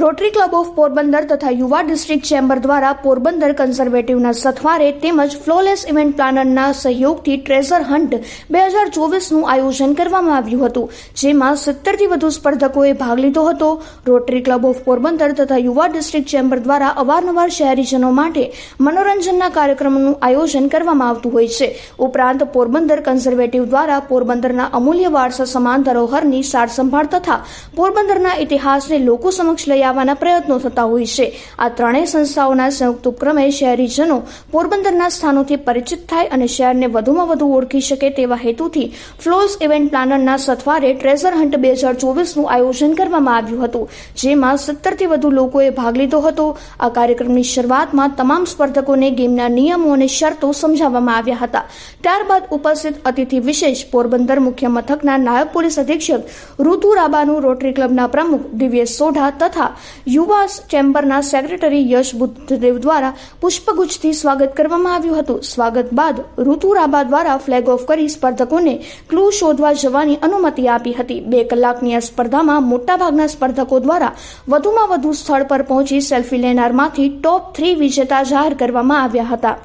Rotary club of Porbandar તથા યુવા district chamber દ્વારા પોરબંદર કન્ઝર્વેટિવના સથવારે તેમજ ફ્લોલેસ ઇવેન્ટ પ્લાનરના સહયોગથી ટ્રેઝર હન્ટ બે હજાર ચોવીસનું આયોજન કરવામાં આવ્યું હતું, જેમાં સિત્તેરથી વધુ સ્પર્ધકોએ ભાગ લીધો હતો. રોટરી ક્લબ ઓફ પોરબંદર તથા યુવા ડિસ્ટ્રિક્ટ ચેમ્બર દ્વારા અવારનવાર શહેરીજનો માટે મનોરંજનના કાર્યક્રમોનું આયોજન કરવામાં આવતું હોય છે. ઉપરાંત પોરબંદર કન્ઝર્વેટિવ દ્વારા પોરબંદરના અમૂલ્ય વારસા સમાન ધરોહરની સાર સંભાળ તથા પોરબંદરના ઇતિહાસને લોકો સમક્ષ લઈ આવવાના પ્રયત્નો થતા હોય છે. આ ત્રણેય સંસ્થાઓના સંયુક્ત ઉપક્રમે શહેરીજનો પોરબંદરના સ્થાનોથી પરિચિત થાય અને શહેરને વધુમાં વધુ ઓળખી શકે તેવા હેતુથી ફ્લોઝ ઇવેન્ટ પ્લાનરના સથવારે ટ્રેઝર હન્ટ બે હજાર ચોવીસનું આયોજન કરવામાં આવ્યું હતું, જેમાં સત્તરથી વધુ લોકોએ ભાગ લીધો હતો. આ કાર્યક્રમની શરૂઆતમાં તમામ સ્પર્ધકોને ગેમના નિયમો અને શરતો સમજાવવામાં આવ્યા હતા. ત્યારબાદ ઉપસ્થિત અતિથિ વિશેષ પોરબંદર મુખ્ય મથકના નાયબ પોલીસ અધિક્ષક ઋતુ રાબાનું રોટરી ક્લબના પ્રમુખ દિવ્યેશ સોઢા તથા યુવા ચેમ્બરના સેક્રેટરી યશ બુદ્ધદેવ દ્વારા પુષ્પગુચ્છથી સ્વાગત કરવામાં આવ્યું હતું. સ્વાગત બાદ ઋતુ રાબા દ્વારા ફ્લેગ ઓફ કરી સ્પર્ધકોને ક્લુ શોધવા જવાની અનુમતિ આપી હતી. બે કલાકની આ સ્પર્ધામાં મોટાભાગના સ્પર્ધકો દ્વારા વધુમાં વધુ સ્થળ પર પહોંચી સેલ્ફી લેનારમાંથી ટોપ થ્રી વિજેતા જાહેર કરવામાં આવ્યા હતા.